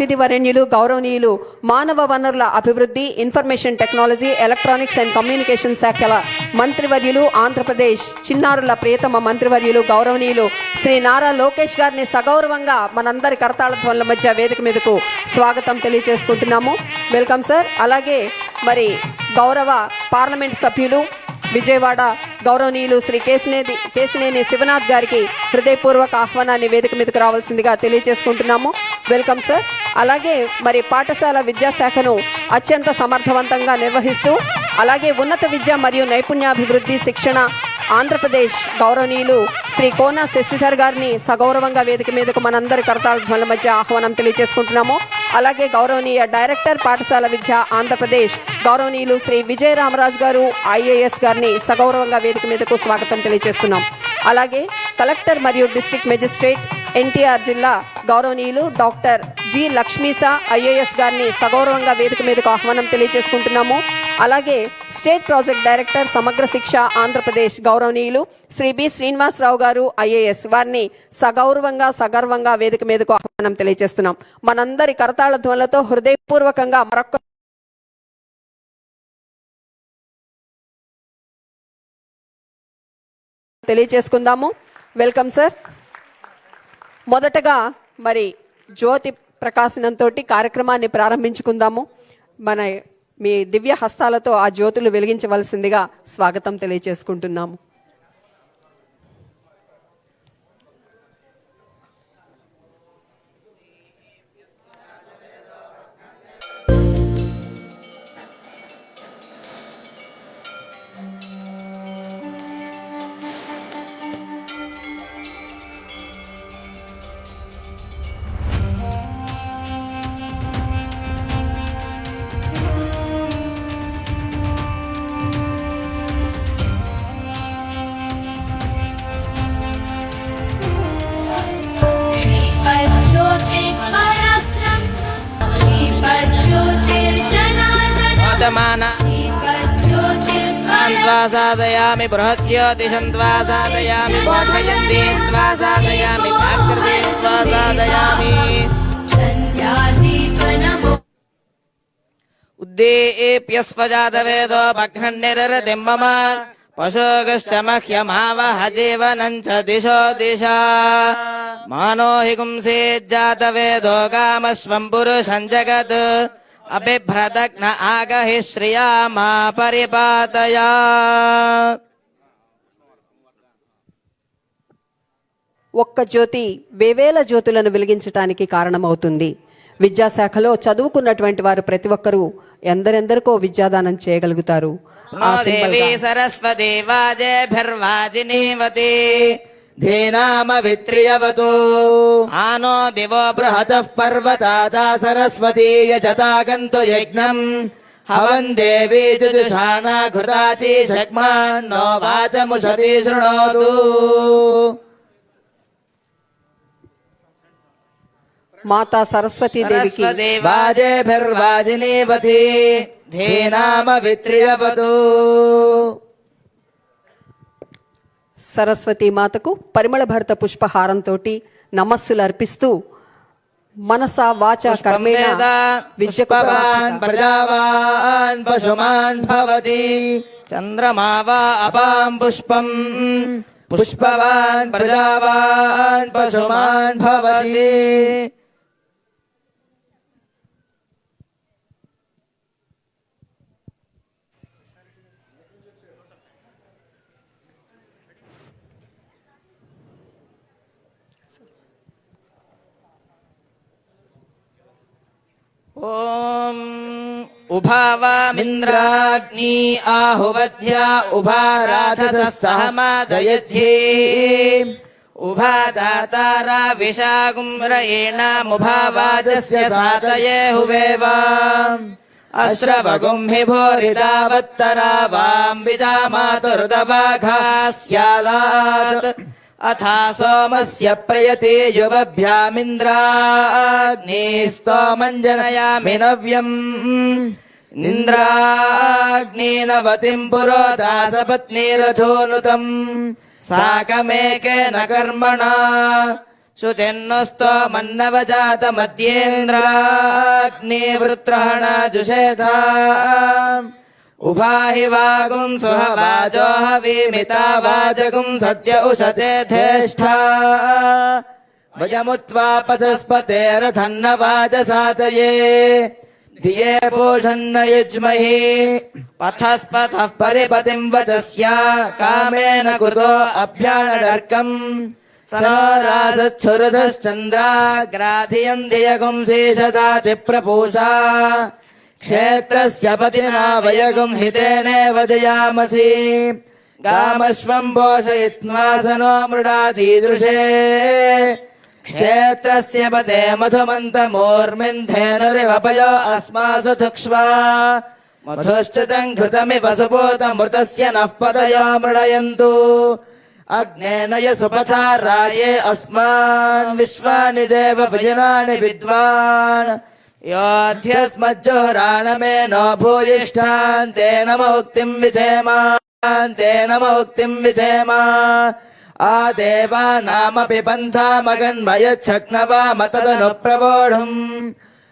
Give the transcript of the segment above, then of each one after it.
అతిథి వరేణ్యులు గౌరవనీయులు మానవ వనరుల అభివృద్ధి information technology electronics and communication శాఖల మంత్రివర్యులు ఆంధ్రప్రదేశ్ చిన్నారుల ప్రియతమ మంత్రివర్యులు గౌరవనీయులు శ్రీ నారా లోకేష్ గారిని సగౌరవంగా మనందరి కరతాళ ధ్వనుల మధ్య వేదిక మీదకు స్వాగతం తెలియజేసుకుంటున్నాము. Welcome sir. అలాగే మరి గౌరవ పార్లమెంట్ సభ్యులు విజయవాడ గౌరవనీయులు శ్రీ కేసినేది కేసినేని శివనాథ్ గారికి హృదయపూర్వక ఆహ్వానాన్ని వేదిక మీదకు రావాల్సిందిగా తెలియజేసుకుంటున్నాము. Welcome sir. అలాగే మరి పాఠశాల విద్యాశాఖను అత్యంత సమర్థవంతంగా నిర్వహిస్తూ అలాగే ఉన్నత విద్య మరియు నైపుణ్యాభివృద్ధి శిక్షణ ఆంధ్రప్రదేశ్ గౌరవనీయులు శ్రీ కోన శశిధర్ గారిని సగౌరవంగా వేదిక మీదకు మనందరి కరతాళ మధ్య ఆహ్వానం తెలియజేసుకుంటున్నాము. అలాగే గౌరవనీయ డైరెక్టర్ పాఠశాల విద్య ఆంధ్రప్రదేశ్ గౌరవనీయులు శ్రీ విజయ రామరాజు గారు ఐఏఎస్ గారిని సగౌరవంగా వేదిక మీదకు స్వాగతం తెలియజేస్తున్నాం. అలాగే కలెక్టర్ మరియు డిస్ట్రిక్ట్ మెజిస్ట్రేట్ ఎన్టీఆర్ జిల్లా గౌరవనీయులు డాక్టర్ జి లక్ష్మీసా ఐఏఎస్ గారిని సగౌరవంగా వేదిక మీదకు ఆహ్వానం తెలియజేసుకుంటున్నాము. అలాగే స్టేట్ ప్రాజెక్ట్ డైరెక్టర్ సమగ్ర శిక్ష ఆంధ్రప్రదేశ్ గౌరవనీయులు శ్రీ బి శ్రీనివాసరావు గారు ఐఏఎస్ వారిని సగౌరవంగా సగర్వంగా వేదిక మీదకు ఆహ్వానం తెలియజేస్తున్నాం. మనందరి కరతాళ ధ్వనులతో హృదయపూర్వకంగా మరొక తెలియజేసుకుందాము. Welcome sir. మొదటగా మరి జ్యోతి ప్రకాశనంతో కార్యక్రమాన్ని ప్రారంభించుకుందాము. మన మీ దివ్య హస్తాలతో ఆ జ్యోతులు వెలిగించవలసిందిగా స్వాగతం తెలియజేసుకుంటున్నాము वर्तमान त्वा साधयामि बृहद्योतिषं त्वा साधयामि बोधयन्तीं त्वा साधयामि प्राकृतिं त्वा साधयामि उद्दीप्यस्वजातवेदो भघ्नन्निरतिं मम पशुगश्च मह्यमावह जीवनं च दिशो दिशा मानो हि गुंसेज्जातवेदो कामस्वं पुरुषं जगत् अबिभ्रदग्न आगहि श्रिया मा परिपातया ఒక్క జ్యోతి వేవేల జ్యోతులను వెలిగించటానికి కారణమవుతుంది విద్యాశాఖలో చదువుకున్నటువంటి వారు ప్రతి ఒక్కరూ ఎందరెందరికో విద్యాదానం చేయగలుగుతారు ఆ नो సింబల్ देवी గా सरस्वती वाजेभिर्वाजिनीवती धीनामवित्रियवतु आनो दिवो बृहतः पर्वतादा सरस्वती यजता गन्तु यज्ञम् हवन् देवी जुजुषाणा घृताति शक्मान्नो वाचमुषति शृणोतु మాతా సరస్వతీ దేవికి सरस्वती वाजेभिर्वाजिनीवती धीनामवित्रियवतु సరస్వతి మాతకు పరిమళ భరిత పుష్పహారంతో నమస్సులు అర్పిస్తూ మనస వాచ కర్మేణ ప్రజావాన్ పశుమాన్ భవతి. చంద్రమా వా అపాం పుష్పం. పుష్పవాన్ ప్రజావాన్ పశుమాన్ భవతి. ॐ उभावामिन्द्राग्नी आहुवध्या उभाराधसः सहमादयध्ये उभा दातारा विशागुम्रयेणामुभावाजस्य सातये हुवेव अश्रवगुंहि भोरिदावत्तरा वां विजामातुर्दवाघा स्यालात् अथा सोमस्य प्रयते युवभ्यामिन्द्राग्ने स्तोमञ्जनयामि नव्यम् निन्द्राग्नेनवतिम् पुरोदासपत्नीरथोनुतम् साकमेकेन कर्मणा शुचिन्नस्तोमन्नवजातमद्येन्द्राग्निवृत्रहणाजुषेथा उभाहि वागुं सुहवाजो हवीमिता वाजगुं सद्य उशते धेष्ठा वयमुत्वा पथस्पतेरथन्न वाजसातये धिये पूषन्न युज्महि पथस्पथः परिपतिं वचस्या कामेन कृतो अभ्याणडर्कम् स नो राजच्छुरुधश्चन्द्राग्राधियम् धियगुं शेषदातिप्रपूषा क्षेत्रस्य पतिना वयगुं हितेनेव जयामसि गामश्वम् पोषयित्वा स नो मृडादीदृशे क्षेत्रस्य पते मधुमन्तमूर्मिन्धेनुरिवपयो अस्मासु धुक्ष्वा मधुश्चितम् घृतमिव सुपूतमृतस्य नः पतयो मृडयन्तु अग्नेन यसुपथा राये अस्मान् विश्वानि देव भजनानि विद्वान् योऽध्यस्मज्जुहराणमे नो भूयिष्ठान् तेन मुक्तिम् विधेमान् तेन मुक्तिम् विधेम आदेवानामपि पन्थामगन्मयच्छग्नवाम तदनुप्रवोढुम्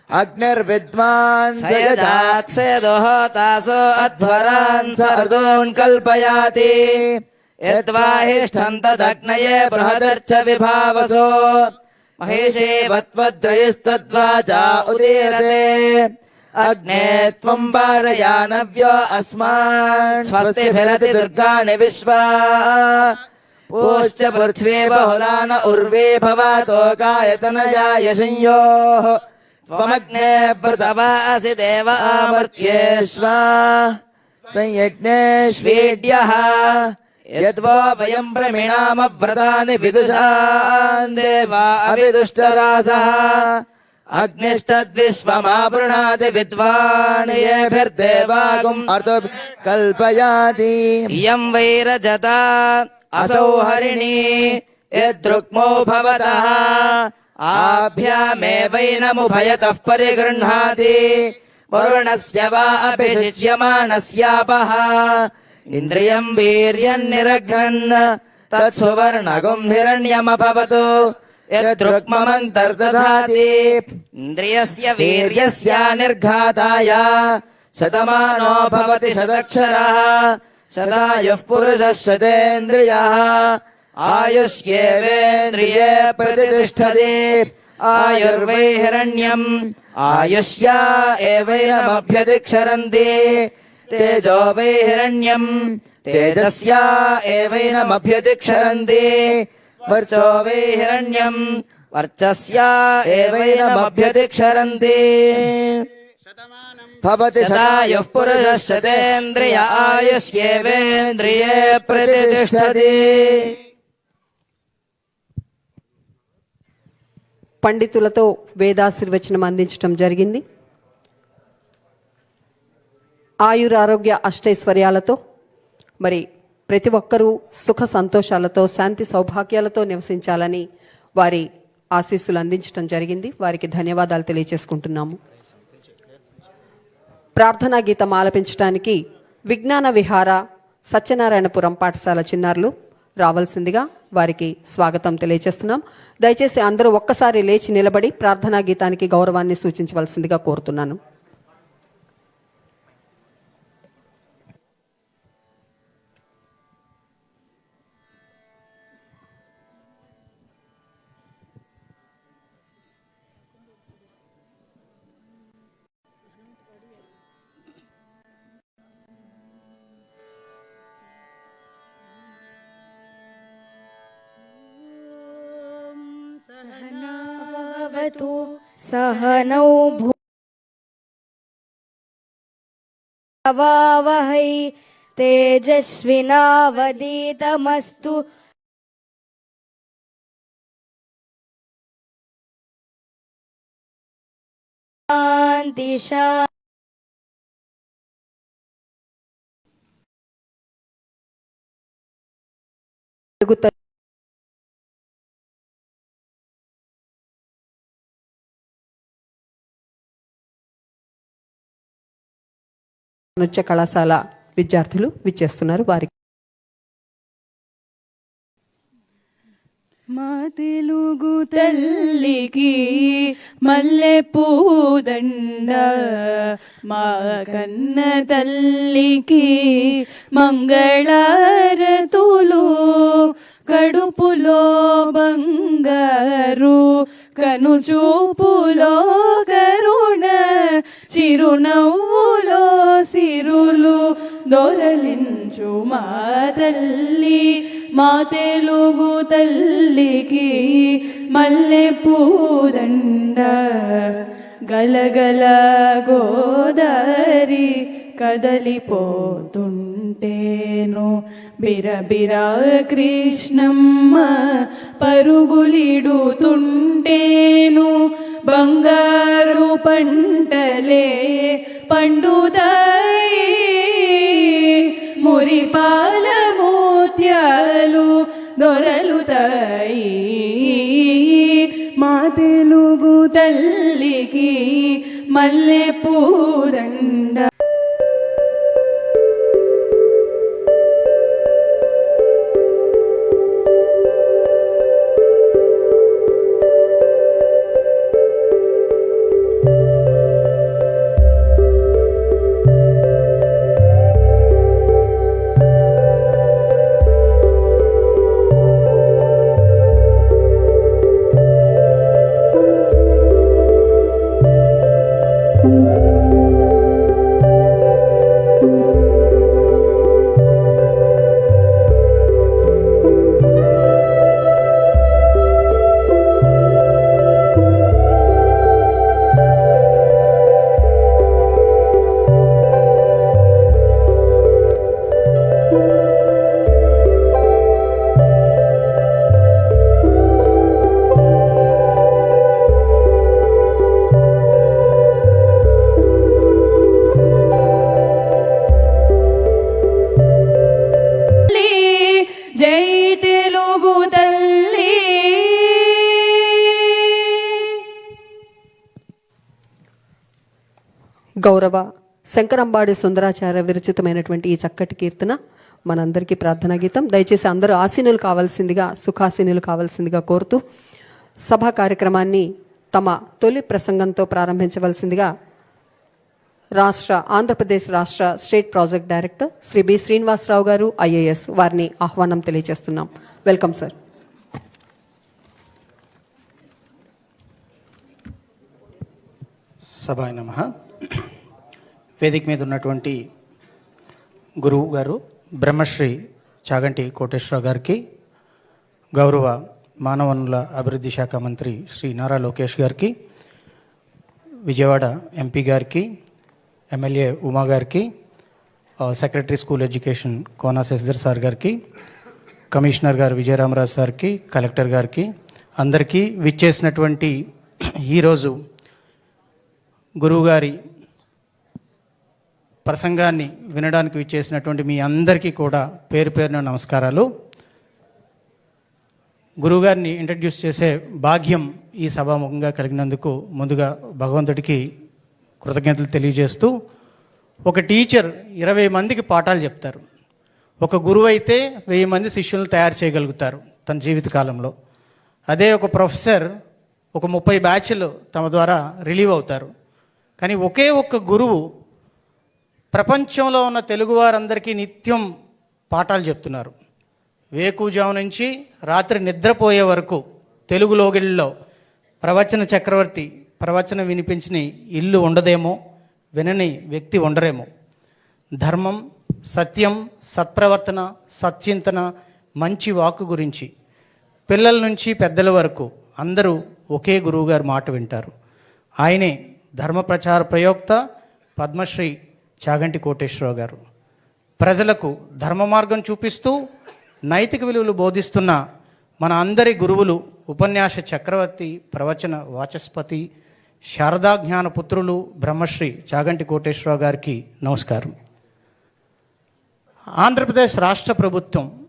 अग्निर्विद्वान् सयजात्सेदोहतासो अध्वरान् सरदून् कल्पयाति यद्वाहिष्ठम् तदग्नये बृहदर्च विभावसो महिषे वत्वद्रयस्तद्वाजा उदीरते। अग्ने त्वम् वारयानव्यो अस्मान्। स्वस्तिभिरति दुर्गाणि विश्वा। पूश्च पृथ्वी बहुलान उर्वे भवातो गायतनजाय संयोः। त्वमग्ने व्रतवासि देव आमर्त्येष्वा। संयज्ञेष्वीड्यः यद्वो वयम् प्रमिणामव्रतानि विदुषान् देवा अविदुष्टरासः अग्निष्टद्विश्वमावृणाति विद्वान् येभिर्देवागुम् अर्थ कल्पयाति इयम् वैरजता असौ हरिणी यद्रुक्मो भवतः आभ्यामेवैनमुभयतः परिगृह्णाति वरुणस्य वा अभिषिच्यमानस्यापः ఇంద్రియం వీర్యన్నిరఘ్నన్ తత్సువర్ణగుం హిరణ్యమభవతు యదృక్మమంతర్దధాతి ఇంద్రియస్య వీర్యస్య నిర్ఘాతాయ. శతమానో భవతి శతక్షరः. శతాయుః పురుషः శతేంద్రియः. ఆయుష్యేవేంద్రియే ప్రతిష్టది ఆయుర్వై హిరణ్యం. ఆయుష్యా ఏవైనమభ్యతిక్షరంతి. तेजो वै हिरण्यम् तेजस्या एवैनमभ्यतिक्षरन्ति वर्चो वै हिरण्यम् वर्चस्या एवैनमभ्यतिक्षरन्ति भवति शतायुः पुरुषः शतेन्द्रिय आयुष्येवेन्द्रिये प्रतिष्ठति పండితులతో వేదాశీర్వచనం అందించడం జరిగింది ఆయురారోగ్య అష్టైశ్వర్యాలతో మరి ప్రతి ఒక్కరూ సుఖ సంతోషాలతో శాంతి సౌభాగ్యాలతో నివసించాలని వారి ఆశీస్సులు అందించడం జరిగింది. వారికి ధన్యవాదాలు తెలియజేసుకుంటున్నాము ప్రార్థనా గీతం ఆలపించడానికి విజ్ఞాన విహార సత్యనారాయణపురం పాఠశాల చిన్నారులు రావాల్సిందిగా వారికి స్వాగతం తెలియజేస్తున్నాం దయచేసి అందరూ ఒక్కసారి లేచి నిలబడి ప్రార్థనా గీతానికి గౌరవాన్ని సూచించవలసిందిగా కోరుతున్నాను. सहनावतु सहनौ भू अवावहै तेजस्विनावदीतमस्तु शान्ति। నృత్య కళాశాల విద్యార్థులు విచ్చేస్తున్నారు. వారికి మా తెలుగు తల్లికి మల్లె పూదండ మా కన్న తల్లికి మంగళారతులు కడుపులో బంగారు కను చూపులో కరుణ చిరునవ్వులో సిరులు దొరలించు మా తల్లి మా తెలుగు తల్లికి మల్లె పూదండ గలగల గోదారి కదలిపోతుండ ఉంటేనో బిరబిరా కృష్ణమ్మ పరుగులిడుతుంటేను. బంగారు పంటలే పండుతాయి. మురిపాల మూత్యాలు దొరలుతాయి. మా తెలుగు తల్లికి మల్లె పూదండ గౌరవ శంకరంబాడి సుందరాచార్య విరచితమైనటువంటి ఈ చక్కటి కీర్తన మనందరికీ ప్రార్థనా గీతం. దయచేసి అందరూ ఆసీనులు కావాల్సిందిగా సుఖాసీనులు కావాల్సిందిగా కోరుతూ సభా కార్యక్రమాన్ని తమ తొలి ప్రసంగంతో ప్రారంభించవలసిందిగా రాష్ట్ర ఆంధ్రప్రదేశ్ రాష్ట్ర state project director Shri B Srinivasarao గారు ఐఏఎస్ వారిని ఆహ్వానం తెలియజేస్తున్నాం. Welcome sir. సభాయ నమ. వేదిక మీద ఉన్నటువంటి గురువు గారు బ్రహ్మశ్రీ చాగంటి కోటేశ్వరరావు గారికి గౌరవ మానవ వనరుల అభివృద్ధి శాఖ మంత్రి శ్రీ నారా లోకేష్ గారికి విజయవాడ ఎంపీ గారికి ఎమ్మెల్యే ఉమా గారికి secretary school education Kona Sasidhar sir గారికి కమిషనర్ గారు విజయరామరాజు సార్కి కలెక్టర్ గారికి అందరికీ విచ్చేసినటువంటి ఈరోజు గురువుగారి ప్రసంగాన్ని వినడానికి విచ్చేసినటువంటి మీ అందరికీ కూడా పేరు పేరున నమస్కారాలు. గురువుగారిని ఇంట్రడ్యూస్ చేసే భాగ్యం ఈ సభాముఖంగా కలిగినందుకు ముందుగా భగవంతుడికి కృతజ్ఞతలు తెలియజేస్తూ ఒక టీచర్ ఇరవై మందికి పాఠాలు చెప్తారు. ఒక గురువు అయితే వెయ్యి మంది శిష్యులను తయారు చేయగలుగుతారు తన జీవితకాలంలో. అదే ఒక ప్రొఫెసర్ ఒక ముప్పై బ్యాచ్లు తమ ద్వారా రిలీవ్ అవుతారు. కానీ ఒకే ఒక్క గురువు ప్రపంచంలో ఉన్న తెలుగువారందరికీ నిత్యం పాఠాలు చెప్తున్నారు. వేకుజాము నుంచి రాత్రి నిద్రపోయే వరకు తెలుగు లోగిళ్ళలో ప్రవచన చక్రవర్తి ప్రవచనం వినిపించిన ఇల్లు ఉండదేమో వినని వ్యక్తి ఉండరేమో. ధర్మం సత్యం సత్ప్రవర్తన సత్చింతన మంచి వాక్కు గురించి పిల్లల నుంచి పెద్దల వరకు అందరూ ఒకే గురువుగారి మాట వింటారు. ఆయనే ధర్మ ప్రచార ప్రయోక్త పద్మశ్రీ చాగంటి కోటేశ్వరరావు గారు. ప్రజలకు ధర్మ మార్గం చూపిస్తూ నైతిక విలువలు బోధిస్తున్న మన అందరి గురువులు ఉపన్యాస చక్రవర్తి ప్రవచన వాచస్పతి శారదా జ్ఞాన పుత్రులు బ్రహ్మశ్రీ చాగంటి కోటేశ్వరరావు గారికి నమస్కారం. ఆంధ్రప్రదేశ్ రాష్ట్ర ప్రభుత్వం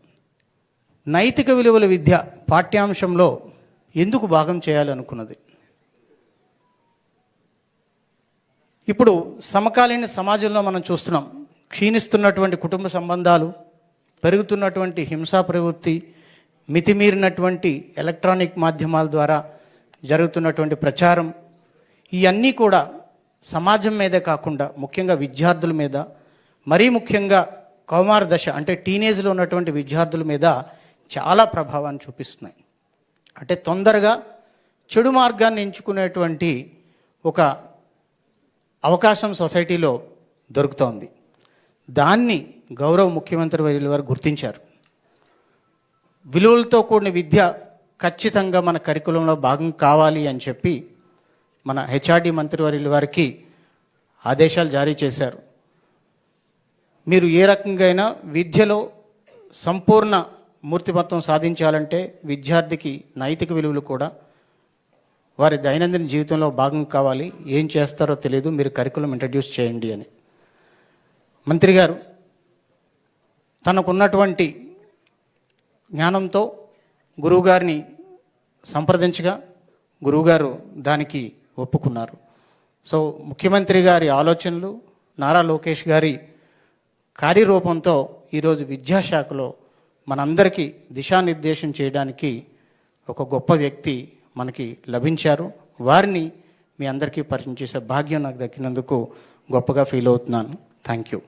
నైతిక విలువల విద్య పాఠ్యాంశంలో ఎందుకు భాగం చేయాలనుకున్నది? ఇప్పుడు సమకాలీన సమాజంలో మనం చూస్తున్నాం. క్షీణిస్తున్నటువంటి కుటుంబ సంబంధాలు పెరుగుతున్నటువంటి హింసా ప్రవృత్తి మితిమీరినటువంటి ఎలక్ట్రానిక్ మాధ్యమాల ద్వారా జరుగుతున్నటువంటి ప్రచారం ఇవన్నీ కూడా సమాజం మీదే కాకుండా ముఖ్యంగా విద్యార్థుల మీద మరీ ముఖ్యంగా కౌమార దశ అంటే టీనేజ్లో ఉన్నటువంటి విద్యార్థుల మీద చాలా ప్రభావాన్ని చూపిస్తున్నాయి. అంటే తొందరగా చెడు మార్గాన్ని ఎంచుకునేటువంటి ఒక అవకాశం సొసైటీలో దొరుకుతోంది. దాన్ని గౌరవ ముఖ్యమంత్రి వర్యుల వారు గుర్తించారు. విలువలతో కూడిన విద్య ఖచ్చితంగా మన కరికులంలో భాగం కావాలి అని చెప్పి మన హెచ్ఆర్డి మంత్రివర్యుల వారికి ఆదేశాలు జారీ చేశారు. మీరు ఏ రకంగా అయినా విద్యలో సంపూర్ణ మూర్తిమత్వం సాధించాలంటే విద్యార్థికి నైతిక విలువలు కూడా వారి దైనందిన జీవితంలో భాగం కావాలి. ఏం చేస్తారో తెలియదు మీరు కరికులం ఇంట్రడ్యూస్ చేయండి అని. మంత్రి గారు తనకున్నటువంటి జ్ఞానంతో గురువుగారిని సంప్రదించగా గురువుగారు దానికి ఒప్పుకున్నారు. సో ముఖ్యమంత్రి గారి ఆలోచనలు నారా లోకేష్ గారి కార్యరూపంతో ఈరోజు విద్యాశాఖలో మనందరికీ దిశానిర్దేశం చేయడానికి ఒక గొప్ప వ్యక్తి మనకి లభించారు. వారిని మీ అందరికీ పరిచయం చేసే భాగ్యం నాకు దక్కినందుకు గొప్పగా ఫీల్ అవుతున్నాను. థ్యాంక్ యూ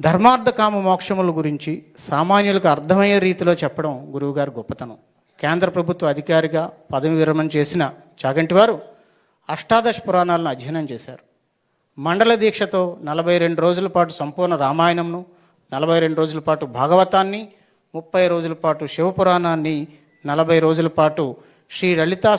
ధర్మార్థ కామ మోక్షముల గురించి సామాన్యులకు అర్థమయ్యే రీతిలో చెప్పడం గురువుగారి గొప్పతనం. కేంద్ర ప్రభుత్వ అధికారిగా పదవి విరమణ చేసిన చాగంటి వారు అష్టాదశ పురాణాలను అధ్యయనం చేశారు. మండల దీక్షతో నలభై రెండు రోజుల పాటు సంపూర్ణ రామాయణంను నలభై రెండు రోజుల పాటు భాగవతాన్ని ముప్పై రోజుల పాటు శివపురాణాన్ని నలభై రోజుల పాటు శ్రీ లలితా